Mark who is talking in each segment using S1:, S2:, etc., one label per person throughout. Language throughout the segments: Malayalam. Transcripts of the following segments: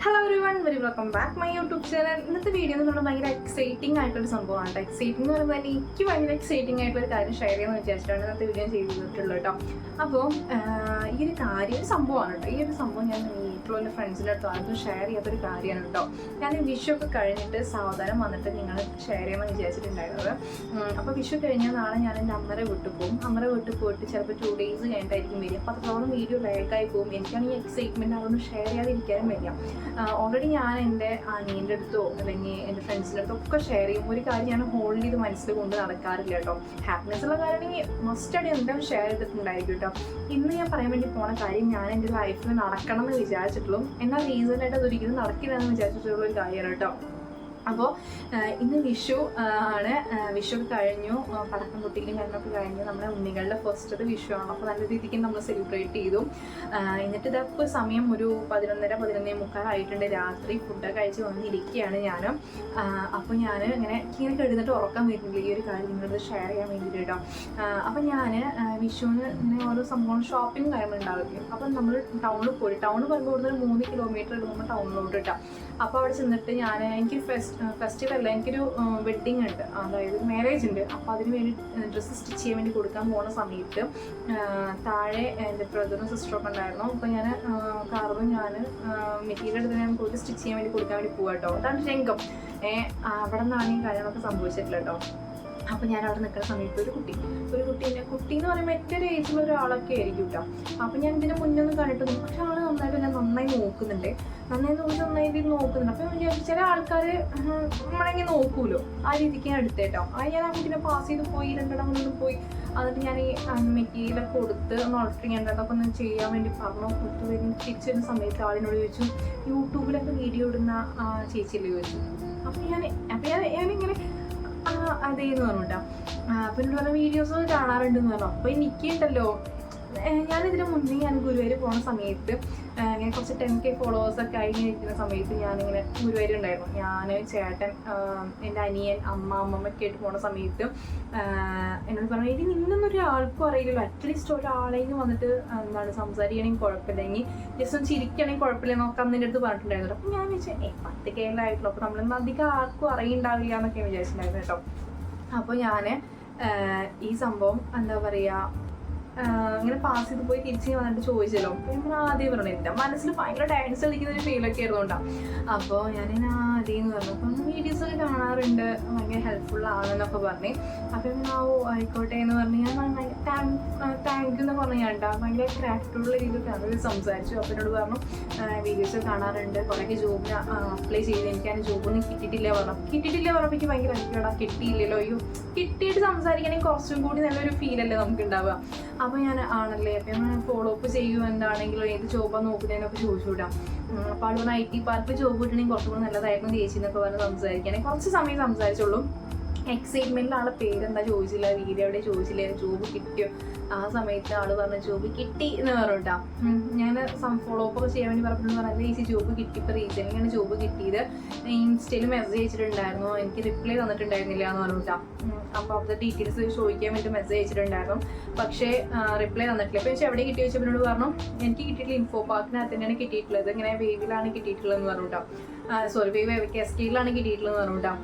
S1: Hello everyone very welcome back my YouTube channel ഇന്നത്തെ വീഡിയോ എന്ന് പറഞ്ഞാൽ ഭയങ്കര എക്സൈറ്റിംഗ് ആയിട്ടൊരു സംഭവമാണ്. എക്സൈറ്റിംഗ് എന്ന് പറയുമ്പോൾ എനിക്ക് ഭയങ്കര എക്സൈറ്റിംഗ് ആയിട്ടൊരു കാര്യം ഷെയർ ചെയ്യാമെന്ന് വിചാരിച്ചിട്ടാണ് ഇന്നത്തെ വീഡിയോ ചെയ്തിട്ടുള്ളത് കേട്ടോ. അപ്പോൾ ഈ ഒരു കാര്യം ഒരു സംഭവമാണ് കേട്ടോ. ഈ ഒരു സംഭവം ഞാൻ വീട്ടിലുള്ള എന്റെ ഫ്രണ്ട്സിന്റെ അടുത്ത് ആർക്കും ഷെയർ ചെയ്യാത്തൊരു കാര്യമാണ് കേട്ടോ. ഞാൻ വിഷു ഒക്കെ കഴിഞ്ഞിട്ട് സാവധാനം വന്നിട്ട് നിങ്ങൾ ഷെയർ ചെയ്യാമെന്ന് വിചാരിച്ചിട്ടുണ്ടായിരുന്നത്. അപ്പോൾ വിഷു കഴിഞ്ഞാൽ നാളെ ഞാൻ എന്റെ അമ്മരെ വീട്ടിൽ പോകും. അമ്മരെ വീട്ടിൽ പോയിട്ട് ചിലപ്പോൾ ടു ഡേയ്സ് കഴിഞ്ഞിട്ടായിരിക്കും വരിക. അപ്പോൾ അത്രത്തോളം വീഡിയോ ലൈക്കായി പോകും. എനിക്കാണ് ഈ എക്സൈറ്റ്മെന്റ് അതൊന്നും ഷെയർ ചെയ്യാതിരിക്കാനും വരിക ഓൾറെഡി ഞാൻ എന്റെ അനിയന്റെ അടുത്തോ അല്ലെങ്കിൽ എന്റെ ഫ്രണ്ട്സിന്റെ അടുത്തോ ഒക്കെ ഷെയർ ചെയ്യും. ഒരു കാര്യം ഞാൻ ഹോൾഡ് ചെയ്ത് മനസ്സിൽ കൊണ്ട് നടക്കാറില്ല കേട്ടോ. ഹാപ്പിനെസ് ഉള്ള കാര്യമാണെങ്കിൽ മസ്റ്റായിട്ട് എന്തെങ്കിലും ഷെയർ ചെയ്തിട്ടുണ്ടായിരിക്കും കേട്ടോ. ഇന്ന് ഞാൻ പറയാൻ വേണ്ടി പോണ കാര്യം ഞാൻ എന്റെ ലൈഫിൽ നടക്കണം എന്ന് വിചാരിച്ചിട്ടുള്ളൂ. എന്നാൽ റീസൺ ആയിട്ട് അതൊരിക്കലും നടക്കില്ല എന്ന് വിചാരിച്ചിട്ടുള്ള ഒരു കാര്യമാണ് കേട്ടോ. അപ്പോൾ ഇന്ന് വിഷു ആണ്. വിഷു കഴിഞ്ഞു. പടക്കം കുട്ടിയിലും കാര്യങ്ങളൊക്കെ കഴിഞ്ഞു. നമ്മുടെ ഉണ്ണികളുടെ ഫസ്റ്റത്തെ വിഷു ആണ്. അപ്പോൾ നല്ല രീതിക്ക് നമ്മൾ സെലിബ്രേറ്റ് ചെയ്തു. എന്നിട്ട് ഇതപ്പോൾ സമയം ഒരു പതിനൊന്നര പതിനൊന്നേ മുക്കാലായിട്ടുണ്ട് രാത്രി ഫുഡൊക്കെ കഴിച്ച് വന്നിരിക്കുകയാണ് ഞാൻ അപ്പോൾ ഞാൻ ഇങ്ങനെ ഇങ്ങനെ കഴിഞ്ഞിട്ട് ഉറക്കം വരുന്നില്ല. ഈ ഒരു കാര്യം നിങ്ങളത് ഷെയർ ചെയ്യാൻ വേണ്ടിയിട്ട് കേട്ടോ അപ്പോൾ ഞാൻ വിഷുവിന് ഇങ്ങനെ ഓരോ സംഭവം ഷോപ്പിംഗ് കാര്യങ്ങളുണ്ടാവില്ലേ അപ്പം നമ്മൾ ടൗണിൽ പോയി. ടൗണിൽ പറയുമ്പോൾ ഇവിടുന്ന് ഒരു മൂന്ന് കിലോമീറ്റർ എടുക്കുമ്പോൾ ടൗണിലോട്ട് ഇട്ടാം അപ്പോൾ അവിടെ ചെന്നിട്ട് ഞാൻ എനിക്ക് ഫെസ്റ്റ് ഫെസ്റ്റിവൽ അല്ല എനിക്കൊരു വെഡ്ഡിങ് ഉണ്ട്. അതായത് മാരേജ് ഉണ്ട്. അപ്പോൾ അതിന് വേണ്ടി ഡ്രസ്സ് സ്റ്റിച്ച് ചെയ്യാൻ വേണ്ടി കൊടുക്കാൻ പോകുന്ന സമയത്ത് താഴെ എന്റെ ബ്രദറും സിസ്റ്ററും ഒക്കെ ഉണ്ടായിരുന്നു. അപ്പോൾ ഞാൻ കാറും ഞാൻ മെറ്റീരിയൽ എടുത്ത് ഞാൻ പോയിട്ട് സ്റ്റിച്ച് ചെയ്യാൻ വേണ്ടി കൊടുക്കാൻ വേണ്ടി പോകാം കേട്ടോ അതാണ് രംഗം. അവിടെ നിന്നാണ് ഈ കാര്യങ്ങളൊക്കെ സംഭവിച്ചിട്ടില്ല കേട്ടോ. അപ്പോൾ ഞാൻ അവിടെ നിൽക്കുന്ന സമയത്ത് ഒരു കുട്ടി. ഒരു കുട്ടീനെ കുട്ടി എന്ന് പറയുമ്പോൾ ഏറ്റവും ഏജിലുള്ള ഒരാളൊക്കെ ആയിരിക്കും കേട്ടോ അപ്പോൾ ഞാൻ ഇതിന്റെ മുന്നേ ഒന്നും പക്ഷെ ആൾ നന്നായിട്ട് എന്നെ നന്നായി നോക്കുന്നുണ്ട്. നന്നായി നോക്കി നന്നായി ഇത് നോക്കുന്നുണ്ട്. അപ്പോൾ വിചാരിച്ചു ചില ആൾക്കാർ നമ്മളെങ്ങനെ നോക്കൂലോ? ആ രീതിക്ക് ഞാൻ എടുത്തേട്ടോ ആ ഞാൻ ആ കുട്ടീനെ പാസ് ചെയ്ത് പോയി രണ്ടിടം മുന്നിൽ പോയി. എന്നിട്ട് ഞാൻ ഈ മെറ്റീരിയലൊക്കെ കൊടുത്ത് ഒന്ന് ഓർഡർ ചെയ്യേണ്ട അതൊക്കെ ഒന്ന് ചെയ്യാൻ വേണ്ടി പറഞ്ഞു. കൊടുത്തു കഴിഞ്ഞ് തിരിച്ചു സമയത്ത് ആളിനോട് ചോദിച്ചു യൂട്യൂബിലൊക്കെ വീഡിയോ ഇടുന്ന ചേച്ചിയല്ലേ ചോദിച്ചു. അപ്പോൾ ഞാൻ അപ്പോൾ ഞാൻ ഞാനിങ്ങനെ അതേന്ന് പറഞ്ഞു കേട്ടോ അപ്പം പറഞ്ഞ വീഡിയോസ് കാണാറുണ്ടെന്ന് പറഞ്ഞു. അപ്പോൾ എനിക്കുണ്ടല്ലോ. ഞാനിതിന് മുന്നേ ഞാൻ ഗുരുവായൂർ പോണ സമയത്ത് ഇങ്ങനെ കുറച്ച് ടെൻ കെ ഫോളോവേഴ്സ് ഒക്കെ ആയി ഇരിക്കുന്ന സമയത്ത് ഞാനിങ്ങനെ ഗുരുവായൂർ ഉണ്ടായിരുന്നു. ഞാൻ ചേട്ടൻ എന്റെ അനിയൻ അമ്മ അമ്മമ്മൊക്കെ ആയിട്ട് പോണ സമയത്ത് എന്നോട് പറഞ്ഞു ഇനി നിന്നൊന്നും ഒരാൾക്കും അറിയില്ലല്ലോ. അറ്റ്ലീസ്റ്റ് ഒരാളെങ്കിലും വന്നിട്ട് എന്താണ് സംസാരിക്കണമെങ്കിൽ കുഴപ്പമില്ലെങ്കിൽ ജസ്റ്റ് ഒന്ന് ചിരിക്കണമെങ്കിൽ കുഴപ്പമില്ല എന്നൊക്കെ അന്ന് അടുത്ത് പറഞ്ഞിട്ടുണ്ടായിരുന്നു. അപ്പം ഞാൻ വിചാരിച്ചു ഏ പത്ത് കേരളമായിട്ടുള്ളൂ അപ്പോൾ നമ്മളൊന്നും അധികം ആർക്കും അറിയുണ്ടാവില്ല എന്നൊക്കെ വിചാരിച്ചിട്ടുണ്ടായിരുന്നു കേട്ടോ. അപ്പോൾ ഞാൻ ഈ സംഭവം എന്താ പറയുക ഇങ്ങനെ പാസ് ചെയ്ത് പോയി തിരിച്ച് വന്നിട്ട് ചോദിച്ചല്ലോ. അപ്പോൾ ഞാൻ ആദ്യം പറഞ്ഞു എന്റെ മനസ്സിൽ ഭയങ്കര ഡാൻസ് കളിക്കുന്ന ഒരു ഫീലൊക്കെ ആയിരുന്നുണ്ടാ അപ്പോൾ ഞാൻ ആദ്യം പറഞ്ഞു അപ്പം വീഡിയോസ് ഒക്കെ കാണാറുണ്ട്. ഭയങ്കര ഹെൽപ്ഫുൾ ആണെന്നൊക്കെ പറഞ്ഞു. അപ്പം ഞാൻ ഓ ആയിക്കോട്ടെ എന്ന് പറഞ്ഞു ഞാൻ താങ്ക് യു എന്ന് പറഞ്ഞു ഞാൻ ട്ടാ. ഭയങ്കര ക്രാഫ്റ്റുള്ള രീതിയിൽ അത് സംസാരിച്ചു. അപ്പം എന്നോട് പറഞ്ഞു വീഡിയോസ് കാണാറുണ്ട്. കുറേ ജോബിന് അപ്ലൈ ചെയ്ത് എനിക്ക് അതിന് ജോബൊന്നും കിട്ടിയിട്ടില്ല. പറഞ്ഞു. കിട്ടിയിട്ടില്ല പറഞ്ഞപ്പോൾ എനിക്ക് ഭയങ്കര അടിക്കടാ കിട്ടിയില്ലല്ലോ. അയ്യോ കിട്ടിയിട്ട് സംസാരിക്കണമെങ്കിൽ കുറച്ചും കൂടി നല്ലൊരു ഫീലല്ലേ നമുക്ക് ഉണ്ടാവുക. അപ്പോൾ ഞാൻ ആണല്ലേ അപ്പം ഞാൻ ഫോളോ അപ്പ് ചെയ്യും എന്താണെങ്കിലും ഏത് ജോബാണ് നോക്കുന്നതിനൊക്കെ ചോദിച്ചു വിടാം അപ്പോൾ ആൾ പറഞ്ഞ ഐ ടി പാർക്ക് ജോബ് കിട്ടണമെങ്കിൽ കുറച്ചും കൂടെ നല്ലതായിരുന്നു ചേച്ചി എന്നൊക്കെ പറഞ്ഞ് സംസാരിക്കാനേ കുറച്ച് സമയം സംസാരിച്ചുള്ളൂ എക്സൈറ്റ്മെന്റിൽ ആളെ പേരെന്താ ചോദിച്ചില്ല വീട് എവിടെ ചോദിച്ചില്ല ജോബ് കിട്ടിയോ? ആ സമയത്ത് ആൾ പറഞ്ഞ ജോബ് കിട്ടി എന്ന് പറഞ്ഞിട്ടാ. ഞാൻ ഫോളോ അപ്പ് ചെയ്യാൻ വേണ്ടി പറഞ്ഞിട്ട് പറഞ്ഞാൽ ഈസി ജോബ് കിട്ടി ഇപ്പോൾ ആണ് ജോബ് കിട്ടിയത്. ഇൻസ്റ്റയിൽ മെസ്സേജ് അയച്ചിട്ടുണ്ടായിരുന്നു. എനിക്ക് റിപ്ലൈ തന്നിട്ടുണ്ടായിരുന്നില്ല എന്ന് പറഞ്ഞിട്ടാ. അപ്പോൾ അവിടെ ഡീറ്റെയിൽസ് ചോദിക്കാൻ വേണ്ടി മെസ്സേജ് അയച്ചിട്ടുണ്ടായിരുന്നു. പക്ഷേ റിപ്ലൈ തന്നിട്ടില്ല. അപ്പോൾ എവിടെ കിട്ടി എന്നോട് പറഞ്ഞു എനിക്ക് കിട്ടിയിട്ടില്ല ഇൻഫോ പാർക്കിനകത്ത് തന്നെയാണ് കിട്ടിയിട്ടുള്ളത്. ഇങ്ങനെ വേവിലാണ് കിട്ടിയിട്ടുള്ളതെന്ന് പറഞ്ഞിട്ടാ. സോറി വേവ് കെസ്കീലാണ് കിട്ടിയിട്ടുള്ളതെന്ന് പറഞ്ഞിട്ടാ.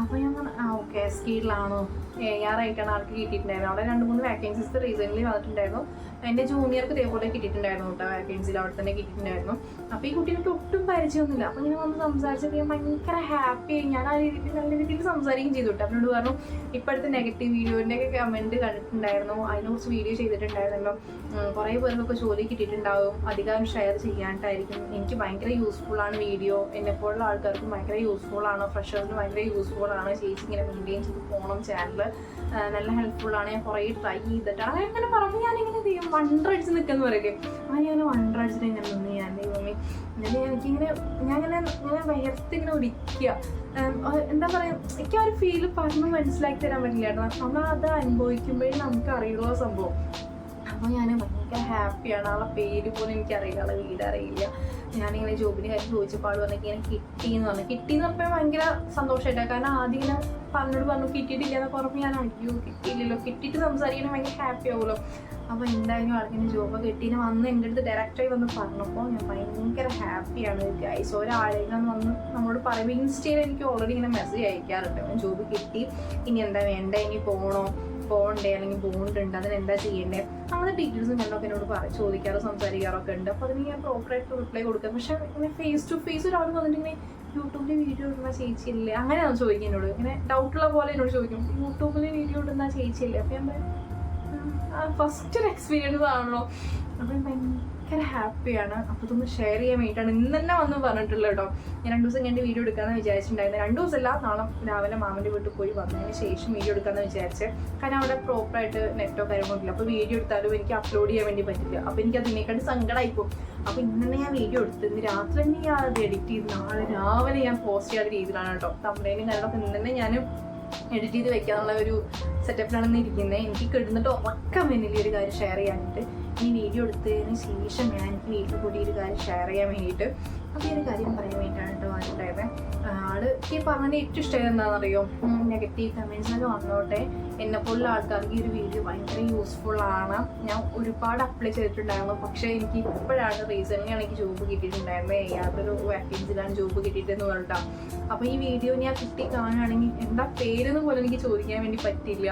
S1: അപ്പോൾ ഞാൻ പറഞ്ഞു ആ ഓക്കെ സ്കീഡിലാണോ എ ആർ ആയിട്ടാണ് ആൾക്ക് കിട്ടിയിട്ടുണ്ടായിരുന്നത്. അവിടെ രണ്ട് മൂന്ന് വാക്കൻസീസ് റീസെന്റ്ലി വന്നിട്ടുണ്ടായിരുന്നു. എന്റെ ജൂനിയർക്ക് ഇതേപോലെ കിട്ടിയിട്ടുണ്ടായിരുന്നു കേട്ടോ വാക്കൻസിയിൽ അവിടെ തന്നെ കിട്ടിയിട്ടുണ്ടായിരുന്നു. അപ്പോൾ ഈ കുട്ടികൾക്ക് ഒട്ടും പരിചയമൊന്നുമില്ല അപ്പോൾ ഇങ്ങനെ വന്ന് സംസാരിച്ചപ്പോൾ ഞാൻ ഭയങ്കര ഹാപ്പി ആയി. ഞാൻ ആ രീതിയിൽ നല്ല രീതിയിൽ സംസാരിക്കുകയും ചെയ്തു കേട്ടോ. അവനോട് പറഞ്ഞു ഇപ്പോഴത്തെ നെഗറ്റീവ് വീഡിയോന്റെ ഒക്കെ കമന്റ് കണ്ടിട്ടുണ്ടായിരുന്നു. അതിനെക്കുറിച്ച് വീഡിയോ ചെയ്തിട്ടുണ്ടായിരുന്നല്ലോ. കുറേ പേർക്കൊക്കെ ജോലി കിട്ടിയിട്ടുണ്ടാവും. അധികം ഷെയർ ചെയ്യാനായിട്ടായിരിക്കും എനിക്ക് ഭയങ്കര യൂസ്ഫുൾ ആണ് വീഡിയോ എന്നെപ്പോലുള്ള ആൾക്കാർക്കും ഭയങ്കര യൂസ്ഫുൾ ആണ്. ഫ്രഷേഴ്സിന് ഭയങ്കര യൂസ്ഫുൾ ആണ്. ചേച്ചി ഇങ്ങനെ മെയിന്റെയിൻ ചെയ്ത് പോകണം ചാനൽ നല്ല ഹെൽപ്ഫുൾ ആണ്. ഞാൻ കുറേ ട്രൈ ചെയ്തിട്ടാണ്. അങ്ങനെ പറഞ്ഞു ഞാനിങ്ങനെ ചെയ്യും? വണ്ടർ അടിച്ച് നിൽക്കുന്ന പറയില്ലേ ആ ഞാൻ വണ്ടർ അടിച്ചിട്ട് ഞാൻ നിന്ന് ഞാൻ ദൈവമേ എന്നിട്ട് എനിക്കിങ്ങനെ ഞാൻ ഇങ്ങനെ ഇങ്ങനെ വയർത്തിങ്ങനെ ആ, എന്താ പറയുക എനിക്ക് ആ ഒരു ഫീൽ പറഞ്ഞ് മനസ്സിലാക്കി തരാൻ പറ്റില്ല കേട്ടോ. നമ്മൾ അത് അനുഭവിക്കുമ്പോഴേ നമുക്ക് അറിയുള്ളൂ സംഭവം. അപ്പോൾ ഞാൻ ഭയങ്കര ഹാപ്പിയാണ് ആളെ പേര് പോലും എനിക്കറിയില്ല. ആളെ വീട് അറിയില്ല. ഞാനിങ്ങനെ ജോബിന് കാര്യം ചോദിച്ചപ്പോൾ ആൾ പറഞ്ഞു ഇങ്ങനെ കിട്ടി എന്ന് പറഞ്ഞു. കിട്ടി എന്ന് പറഞ്ഞപ്പോൾ ഭയങ്കര സന്തോഷമായിട്ടാണ് കാരണം ആദ്യം ഇങ്ങനെ പറഞ്ഞോട് പറഞ്ഞു കിട്ടിയിട്ടില്ല എന്നൊക്കെ പറഞ്ഞപ്പോൾ ഞാൻ അയ്യോ കിട്ടിയില്ലല്ലോ. കിട്ടിയിട്ട് സംസാരിക്കണം ഭയങ്കര ഹാപ്പി ആവുമല്ലോ. അപ്പോൾ എന്തായാലും ആൾക്കിന് ജോബ് കിട്ടിയെന്ന് വന്ന് എന്റെ അടുത്ത് ഡയറക്റ്റായി വന്ന് പറഞ്ഞപ്പോൾ ഞാൻ ഭയങ്കര ഹാപ്പിയാണ് ഗൈസ് ഒരാളെങ്കിലും വന്ന് നമ്മളോട് പറയുമ്പോൾ ഇൻസ്റ്റയിൽ എനിക്ക് ഓൾറെഡി ഇങ്ങനെ മെസ്സേജ് അയക്കാറുണ്ട്. ജോബ് കിട്ടി. ഇനി എന്താ വേണ്ട? ഇനി പോകണോ പോകണ്ടേ അല്ലെങ്കിൽ പോകുന്നുണ്ട് അതിന് എന്താ ചെയ്യണ്ടേ? അങ്ങനെ ഡീറ്റെയിൽസും ഞാനൊക്കെ എന്നോട് പറ ചോദിക്കാറോ സംസാരിക്കാറൊക്കെ ഉണ്ട്. അപ്പോൾ അതിന് ഞാൻ പ്രോപ്പറായിട്ട് റിപ്ലൈ കൊടുക്കാം. പക്ഷെ ഇങ്ങനെ ഫേസ് ടു ഫേസ് ഒരാൾ വന്നിട്ടിങ്ങനെ യൂട്യൂബിൽ വീഡിയോ ഇടുന്ന ചേച്ചിയില്ലേ? അങ്ങനെയാണ് ചോദിക്കും എന്നോട്. ഇങ്ങനെ ഡൗട്ടുള്ള പോലെ എന്നോട് ചോദിക്കും. യൂട്യൂബിൽ വീഡിയോ ഇടുന്ന ചേച്ചിയില്ലേ? അപ്പം ഞാൻ ഫസ്റ്റ് ഒരു എക്സ്പീരിയൻസ് ആണല്ലോ. അപ്പം ഭയങ്കര ഹാപ്പിയാണ് അപ്പോൾ ഇതൊന്ന് ഷെയർ ചെയ്യാൻ വേണ്ടിയിട്ടാണ് ഇന്ന് തന്നെ വന്ന് പറഞ്ഞിട്ടുള്ളത് കേട്ടോ. ഞാൻ രണ്ട് ദിവസം കഴിഞ്ഞ് വീഡിയോ എടുക്കാമെന്ന് വിചാരിച്ചിട്ടുണ്ടായിരുന്നു. രണ്ട് ദിവസമല്ല നാളെ രാവിലെ മാമന്റെ വീട്ടിൽ പോയി വന്നതിന് ശേഷം വീഡിയോ എടുക്കാമെന്ന് വിചാരിച്ചത് കാരണം അവിടെ പ്രോപ്പറായിട്ട് നെറ്റോ കാര്യങ്ങളോ ഇല്ല അപ്പോൾ വീഡിയോ എടുത്താലും എനിക്ക് അപ്ലോഡ് ചെയ്യാൻ വേണ്ടി പറ്റില്ല. അപ്പോൾ എനിക്ക് അതിനേക്കാട്ട് സങ്കടമായിപ്പോ അപ്പോൾ ഇന്ന് ഞാൻ വീഡിയോ എടുത്തു ഇന്ന് രാത്രി തന്നെ ഞാൻ അത് എഡിറ്റ് ചെയ്ത് നാളെ രാവിലെ ഞാൻ പോസ്റ്റ് ചെയ്യാത്ത രീതിയിലാണ് കേട്ടോ. തമ്മിലും കാര്യങ്ങളൊക്കെ ഇന്ന് തന്നെ ഞാൻ എഡിറ്റ് ചെയ്ത് വെക്കാനുള്ള ഒരു സെറ്റപ്പിലാണ് ഇന്ന് ഇരിക്കുന്നത് എനിക്ക് കിടന്നിട്ട് ഉറക്കം വേണ്ടില്ല ഒരു കാര്യം ഷെയർ ചെയ്യാനായിട്ട് ഈ വീഡിയോ എടുത്തതിന് ശേഷം ഞാൻ വീട്ടിൽ കൂടി ഒരു കാര്യം ഷെയർ ചെയ്യാൻ വേണ്ടിയിട്ട് ഈ ഒരു കാര്യം പറയാൻ വേണ്ടിയിട്ടാണ് കേട്ടോ വന്നിട്ടുണ്ടായത് ആൾ ഈ പറഞ്ഞ ഏറ്റവും ഇഷ്ടം എന്താണെന്നറിയോ? നെഗറ്റീവ് കമൻസിനൊക്കെ വന്നോട്ടെ. എന്നെ പോലുള്ള ആൾക്കാർക്ക് ഈ ഒരു വീഡിയോ ഭയങ്കര യൂസ്ഫുൾ ആണ്. ഞാൻ ഒരുപാട് അപ്ലൈ ചെയ്തിട്ടുണ്ടായിരുന്നു. പക്ഷേ എനിക്ക് ഇപ്പോഴാണ് റീസെന്റ്ലി ആണ് എനിക്ക് ജോബ് കിട്ടിയിട്ടുണ്ടായിരുന്നത് യാതൊരു വാക്കൻസിലാണ് ജോബ് കിട്ടിയിട്ടെന്ന് പറഞ്ഞിട്ടാണ് അപ്പോൾ ഈ വീഡിയോ ഞാൻ കിട്ടി കാണുകയാണെങ്കിൽ എന്താ പേരെന്ന് പോലും എനിക്ക് ചോദിക്കാൻ വേണ്ടി പറ്റില്ല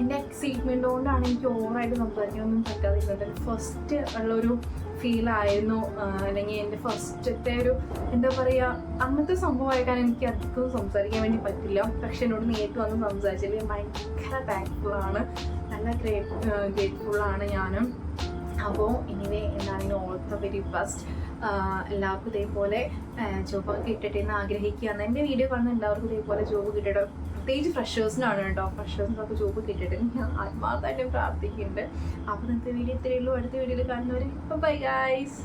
S1: എന്റെ എക്സൈറ്റ്മെന്റ് കൊണ്ടാണ് എനിക്ക് ഓവറായിട്ട് സംസാരിക്കാനൊന്നും പറ്റാതിരുന്നത്. ഫസ്റ്റ് ഉള്ളൊരു ഫീലായിരുന്നു അല്ലെങ്കിൽ എന്റെ ഫസ്റ്റത്തെ ഒരു എന്താ പറയുക അങ്ങനത്തെ സംഭവമായിട്ടാണ് എനിക്ക് അധികം സംസാരിക്കാൻ വേണ്ടി പറ്റില്ല. പക്ഷെ എന്നോട് നേരിട്ട് വന്ന് സംസാരിച്ചതിൽ ഭയങ്കര താങ്ക്ഫുള്ളാണ് നല്ല ഗ്രേറ്റ് ഗ്രേറ്റ്ഫുള്ളാണ് ഞാനും. അപ്പോൾ ഇനിവേ എന്താണ് ഓൾ ദ വെരി ബെസ്റ്റ് എല്ലാവർക്കും ഇതേപോലെ ജോബ് കിട്ടട്ടെ എന്ന് ആഗ്രഹിക്കുകയാണ്. എന്റെ വീഡിയോ കാണുന്ന എല്ലാവർക്കും ഇതേപോലെ ജോബ് കിട്ടട്ടെ. പ്രത്യേകിച്ച് ഫ്രഷേഴ്സിനാണ് കേട്ടോ. ഫ്രഷേഴ്സിനൊക്കെ ജോബ് കിട്ടിയിട്ട് ഞാൻ ആത്മാർത്ഥമായിട്ടും പ്രാർത്ഥിക്കുന്നുണ്ട്. അപ്പം നിങ്ങൾക്ക് വീഡിയോ ഇത്രയേ ഉള്ളൂ. അടുത്ത വീഡിയോയിൽ കാണുന്നവരെ ബൈ ഗൈസ്